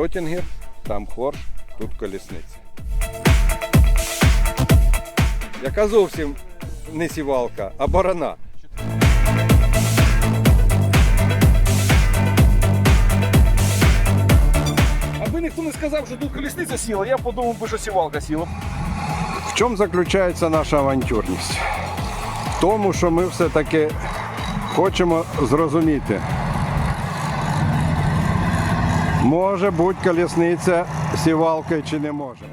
Пьотінгер, там хорш, тут колісниця. Яка зовсім не сівалка, а барана. Аби ніхто не сказав, що тут колісниця сіла, я подумав би, що сівалка сіла. В чому заключається наша авантюрність? В тому, що ми все-таки хочемо зрозуміти. Може бути колісниця сівалкою чи не може.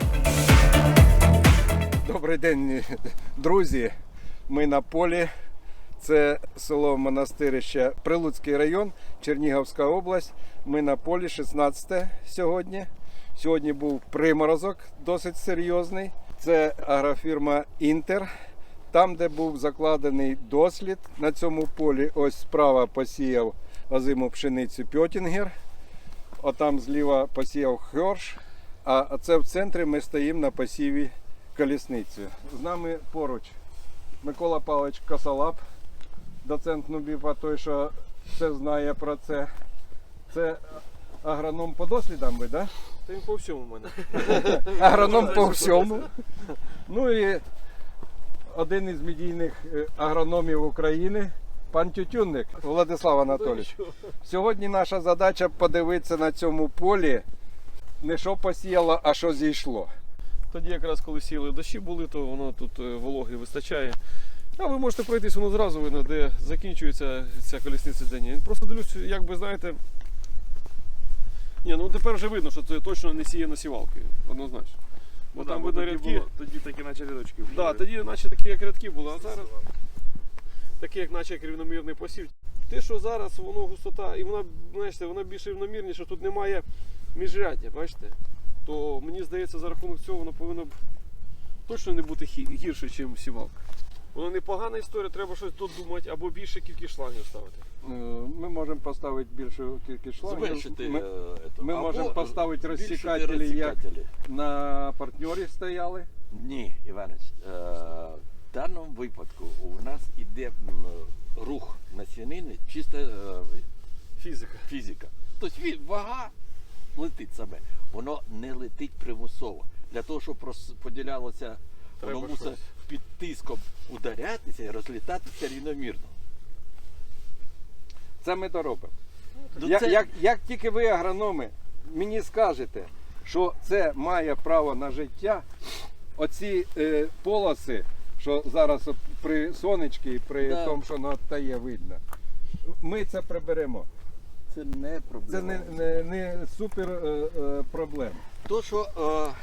Добрий день, друзі. Ми на полі. Це село Монастирище, Прилуцький район, Чернігівська область. Ми на полі 16 сьогодні. Сьогодні був приморозок досить серйозний. Це агрофірма Інтер. Там, де був закладений дослід на цьому полі, ось справа посіяв озиму пшеницю Пьотінгер. Отам зліва посіяв Херш. А це в центрі ми стоїмо на посіві колісницю. З нами поруч Микола Павлович Косолап, доцент Нубіфа, той, що все знає про це. Це агроном по дослідам ви, так? Та він по всьому в мене. Агроном по всьому. Ну і один із медійних е, агрономів України, пан Тютюнник Владислав Анатолійович. Сьогодні наша задача подивитися на цьому полі, не що посіяло, а що зійшло. Тоді якраз коли сіли дощі були, то воно тут е, вологи вистачає. А ви можете пройтись, воно зразу видно, де закінчується ця колісниця ні. Просто дивлюсь, як би знаєте. Ні, ну тепер вже видно, що це точно не сіяно сівалкою, однозначно. Бо там видно рядки. тоді такі наче рядочки були. Да, тоді наче такі як рядки були, а зараз такі, як наче як рівномірний посів. Те, що зараз воно густота, і вона, знаєте, вона більш рівномірніша, тут немає міжряддя, бачите? То мені здається, за рахунок цього воно повинно б точно не бути хі- гірше, ніж сівалка. Воно непогана історія, треба щось додумати або більше кількість шлангів ставити. Е, Ми можемо поставити більшу кількість шлангів. Зменшити. Ми е, ми можемо поставити розсікателі, як- на партньорі стояли. Ні, Іванець. е, даному випадку у нас іде рух насінини, чисто е, Фізика. фізика. Тобто він- вага летить саме. Воно не летить примусово. Для того, щоб розподілялося, Треба воно мусить щось. під тиском ударятися і розлітатися рівномірно. Це ми то робимо. Ну, як, це- як, як тільки ви, агрономи, мені скажете, що це має право на життя, оці е, полоси, що зараз при сонечці і при Да. тому, що натає видно, ми це приберемо. Це не проблема. Це не, не, не супер е, е, проблема. То, що е,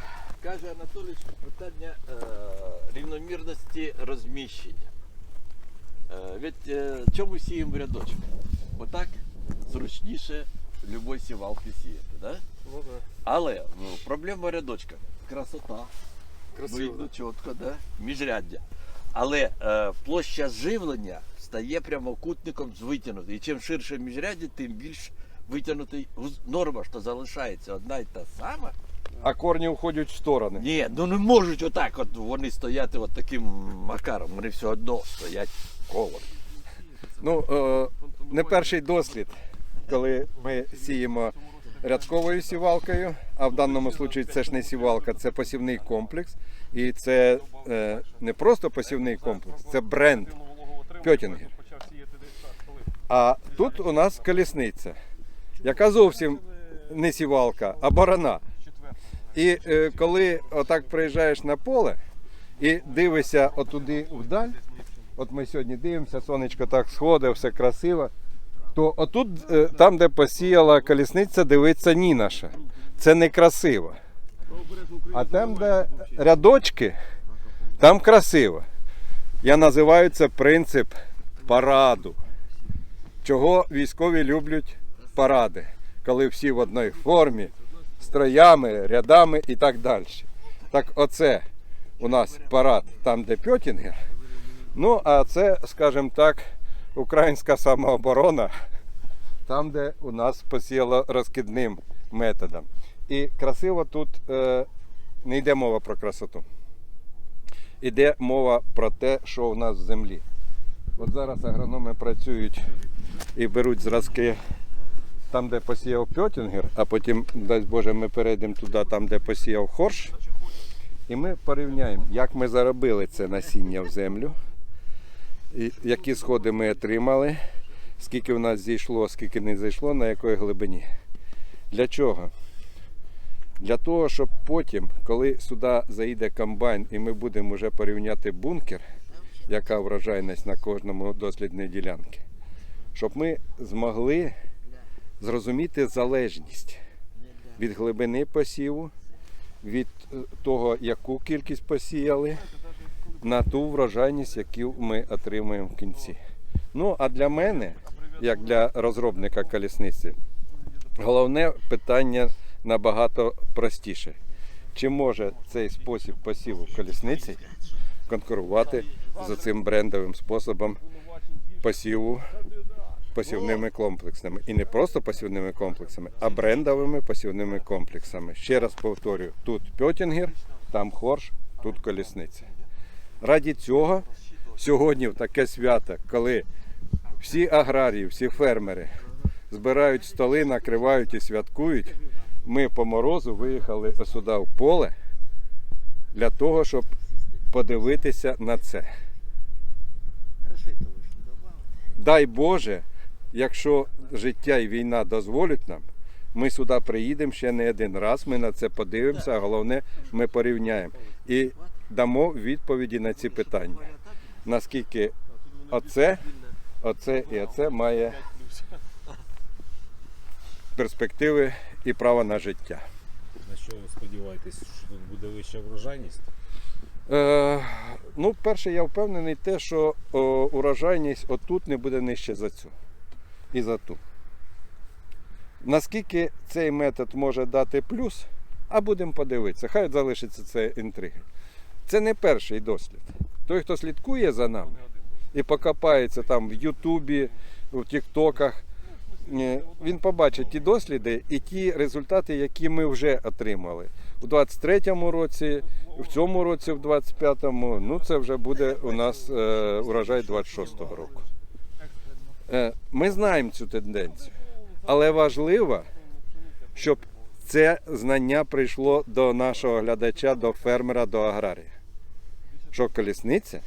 каже Анатолійович, питання е, рівномірності розміщення. Е, від е, чому сіємо в рядочок? Отак зручніше любой сівалки сіяти. Да? Ну, да. Але ну, проблема рядочка. Красота. Красиво. Видно чітко, да? міжряддя. Але е, площа живлення стає прямокутником з витягнутою. І чим ширше міжряддя, тим більш витягнутий норма, що залишається одна й та сама. А корні уходять в сторони. Ні, ну не можуть отак от вони стояти от таким макаром. Вони все одно стоять колом. Ну, е, не перший дослід, коли ми сіємо рядковою сівалкою, а в даному випадку це ж не сівалка, це посівний комплекс. І це е, не просто посівний комплекс, це бренд. Пьотінгер. А тут у нас колісниця, яка зовсім не сівалка, а барана. І е, коли отак приїжджаєш на поле і дивишся отуди вдаль, от ми сьогодні дивимося, сонечко так сходить, все красиво. То отут, е, там, де посіяла колісниця, дивиться ні наша. Це не красиво. А там, де рядочки, там красиво. Я називаю це принцип параду. Чого військові люблять паради, коли всі в одній формі, строями, рядами і так далі. Так оце у нас парад там, де Пьотінгер. Ну, а це, скажімо так, українська самооборона, там, де у нас посіяло розкидним методом. І красиво тут е, не йде мова про красоту. Іде мова про те, що у нас в землі. От зараз агрономи працюють і беруть зразки там, де посіяв Пьотінгер, а потім, дасть Боже, ми перейдемо туди, там, де посіяв хорш. І ми порівняємо, як ми заробили це насіння в землю, які сходи ми отримали, скільки в нас зійшло, скільки не зійшло, на якої глибині. Для чого? Для того, щоб потім, коли сюди заїде комбайн і ми будемо вже порівняти бункер, яка врожайність на кожному дослідній ділянці, щоб ми змогли зрозуміти залежність від глибини посіву, від е, того, яку кількість посіяли, на ту врожайність, яку ми отримуємо в кінці. Ну, а для мене, як для розробника колісниці, головне питання набагато простіше. Чи може цей спосіб посіву колісниці конкурувати з цим брендовим способом посіву посівними комплексами? І не просто посівними комплексами, а брендовими посівними комплексами. Ще раз повторюю: тут Пьотінгер, там хорш, тут колісниця. Раді цього сьогодні в таке свято, коли всі аграрії, всі фермери збирають столи, накривають і святкують. Ми по морозу виїхали сюди в поле для того, щоб подивитися на це. Дай Боже, якщо життя і війна дозволять нам, ми сюди приїдемо ще не один раз, ми на це подивимося, а головне, ми порівняємо і дамо відповіді на ці питання. Наскільки оце, оце і оце має перспективи і право на життя. На що ви сподіваєтесь, що тут буде вища врожайність? Е, ну, перше, я впевнений те, що о, урожайність отут не буде нижче за цю і за ту. Наскільки цей метод може дати плюс, а будемо подивитися. Хай залишиться це інтриги. Це не перший дослід. Той, хто слідкує за нами і покопається там в Ютубі, в Тіктоках, е, він побачить ті досліди і ті результати, які ми вже отримали. У 23-му році, в цьому році, в 25-му, ну це вже буде у нас е, урожай 26-го року. Е, ми знаємо цю тенденцію, але важливо, щоб це знання прийшло до нашого глядача, до фермера, до аграрія. Що колісниця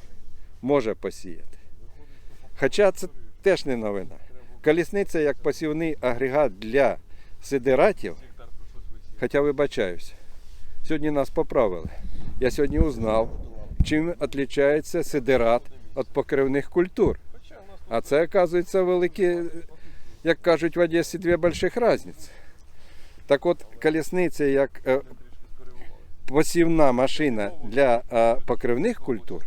може посіяти. Хоча це теж не новина. Колісниця як посівний агрегат для сидератів, хоча вибачаюся, сьогодні нас поправили. Я сьогодні узнав, чим відрізняється сидерат від покривних культур. А це, оказується, великі, як кажуть в Одесі, дві великих різниці. Так от, колісниця як е, посівна машина для е, покривних культур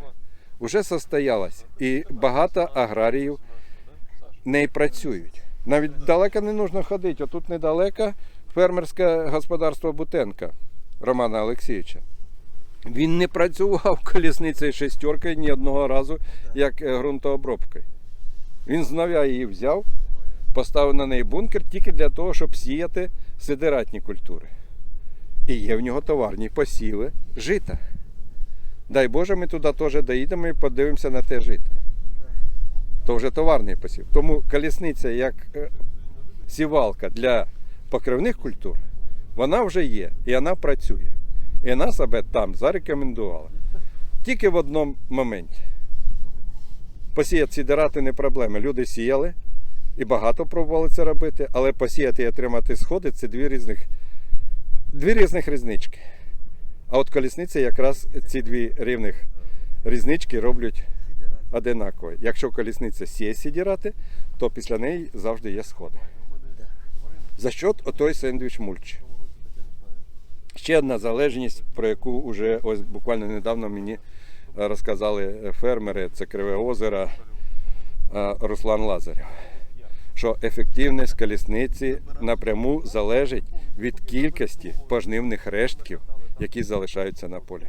вже состоялась. І багато аграріїв неї працюють. Навіть далеко не потрібно ходити. Отут недалеко фермерське господарство Бутенка Романа Олексійовича. Він не працював колісницею шестеркою ні одного разу, як е, ґрунтообробкою. Він знову її взяв, поставив на неї бункер тільки для того, щоб сіяти сидератні культури. І є в нього товарні посіви жита. Дай Боже, ми туди теж доїдемо і подивимося на те жито. То вже товарний посів. Тому колісниця як е, сівалка для покривних культур, вона вже є і вона працює. І вона себе там зарекомендувала. Тільки в одному моменті. Посіяти сідерати не проблема. Люди сіяли і багато пробували це робити, але посіяти і отримати сходи це дві різних, дві різних різнички. А от колісниця якраз ці дві рівних різнички роблять одинаково. Якщо колісниця сіє сідірати, то після неї завжди є сходи. За що отой сендвіч мульч. Ще одна залежність, про яку вже ось буквально недавно мені е, розказали фермери, це Криве озеро е, Руслан Лазарєв. Що ефективність колісниці напряму залежить від кількості пожнивних рештків, які залишаються на полі.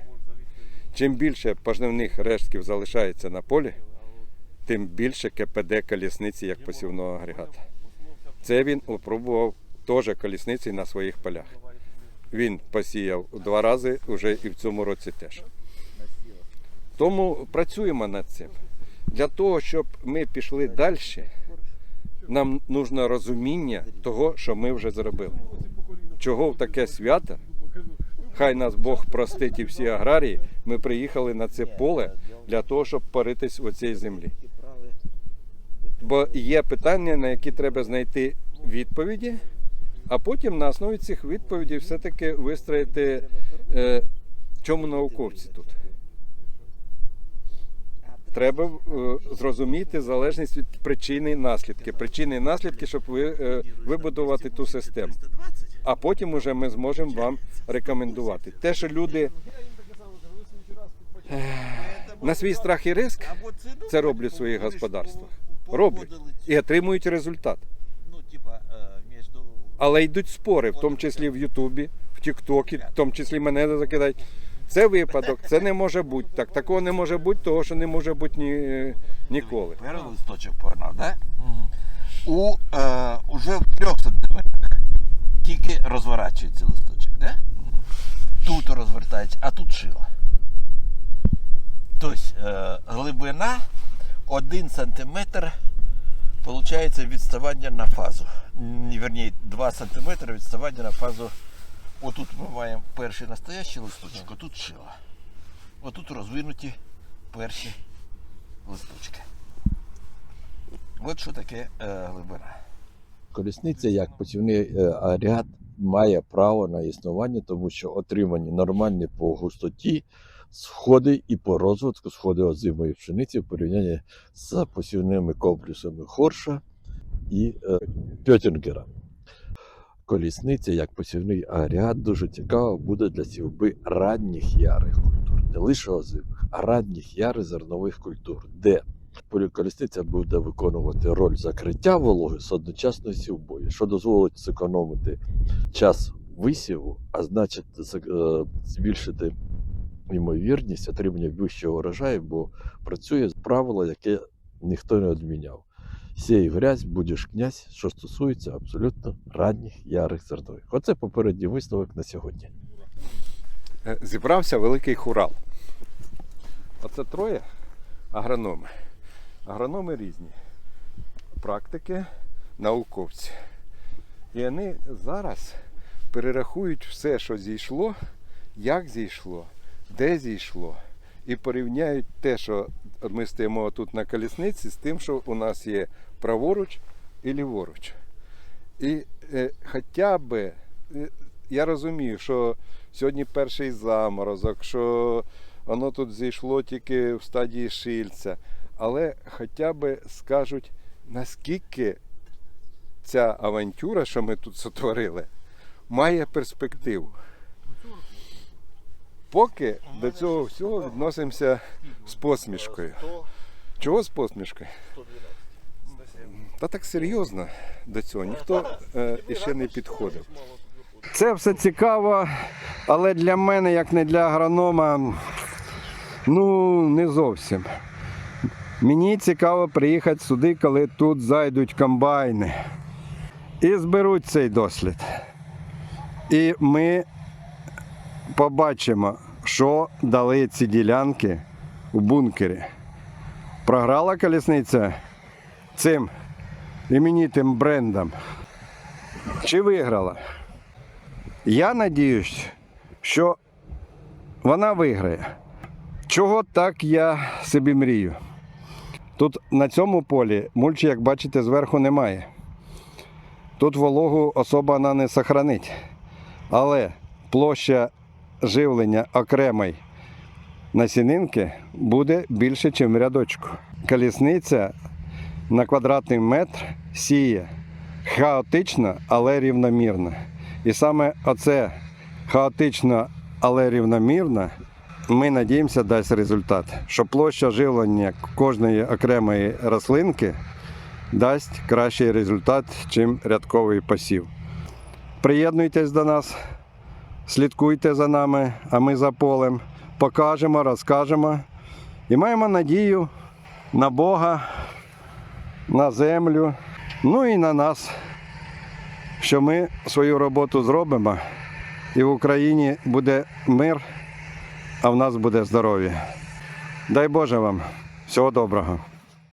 Чим більше пожнивних рештків залишається на полі, тим більше КПД колісниці як посівного агрегата. Це він опробував теж колісниці на своїх полях. Він посіяв два рази вже і в цьому році теж. Тому працюємо над цим. Для того, щоб ми пішли далі, Нам нужно розуміння того, що ми вже зробили. Чого в таке свято? Хай нас Бог простить і всі аграрії. Ми приїхали на це поле для того, щоб поритись у цій землі. Бо є питання, на які треба знайти відповіді, а потім на основі цих відповідей все-таки вистроїти, е, чому науковці тут. Треба е, зрозуміти залежність від причини і наслідки. Причини і наслідки, щоб ви, е, вибудувати ту систему. А потім уже ми зможемо вам рекомендувати. Те, що люди е, на свій страх і риск це роблять в своїх господарствах. Роблять і отримують результат. Е, Але йдуть спори, в тому числі в Ютубі, в Тіктокі, в тому числі мене закидають. Це випадок, це не може бути так. Такого не може бути, того що не може бути ні, ніколи. Перший листочок погнав? У, е, уже в трьох сантиметрах тільки розворачується листочок, да? Тут розвертається, а тут шило. Тобто е, глибина 1 сантиметр получається відставання на фазу. Верні, 2 сантиметри відставання на фазу. Отут ми маємо перший настоящий листочок, отут шило. Отут розвинуті перші листочки. От що таке е, глибина. Колісниця як посівний е, агрегат має право на існування, тому що отримані нормальні по густоті сходи і по розвитку сходи озимої пшениці в порівнянні з посівними комплексами Хорша і е, Пьотінгера. Колісниця як посівний агрегат дуже цікава буде для сівби ранніх ярих культур, не лише озимих, а ранніх ярих зернових культур, де Поліколісниця буде виконувати роль закриття вологи з одночасною сівбою, що дозволить зекономити час висіву, а значить е, збільшити ймовірність отримання вищого урожаю, бо працює правило, яке ніхто не відміняв. Сій грязь, будеш князь, що стосується абсолютно ранніх ярих зернових. Оце попередній висновок на сьогодні. Е, Зібрався великий хурал. Оце троє агрономи. Агрономи різні. Практики, науковці. І вони зараз перерахують все, що зійшло, як зійшло, де зійшло. І порівняють те, що ми стоїмо тут на колісниці, з тим, що у нас є праворуч і ліворуч. І е, хоча б, е, я розумію, що сьогодні перший заморозок, що воно тут зійшло тільки в стадії шильця. Але хоча б скажуть, наскільки ця авантюра, що ми тут сотворили, має перспективу. Поки до цього всього відносимося з посмішкою. Чого з посмішкою? Та так серйозно до цього ніхто е, іще не підходив. Це все цікаво, але для мене, як не для агронома, ну не зовсім. Мені цікаво приїхати сюди, коли тут зайдуть комбайни і зберуть цей дослід. І ми побачимо, що дали ці ділянки у бункері. Програла колісниця цим іменітим брендом. Чи виграла? Я надіюсь, що вона виграє. Чого так я собі мрію? Тут на цьому полі мульчі, як бачите, зверху немає. Тут вологу особа вона не сохранить. Але площа живлення окремої насінинки буде більше, ніж в рядочку. Колісниця на квадратний метр сіє хаотично, але рівномірно. І саме оце хаотично, але рівномірно ми надіємося дасть результат, що площа живлення кожної окремої рослинки дасть кращий результат, ніж рядковий посів. Приєднуйтесь до нас, слідкуйте за нами, а ми за полем, покажемо, розкажемо. І маємо надію на Бога, на землю, ну і на нас, що ми свою роботу зробимо, і в Україні буде мир а в нас буде здоров'я. Дай Боже вам всього доброго.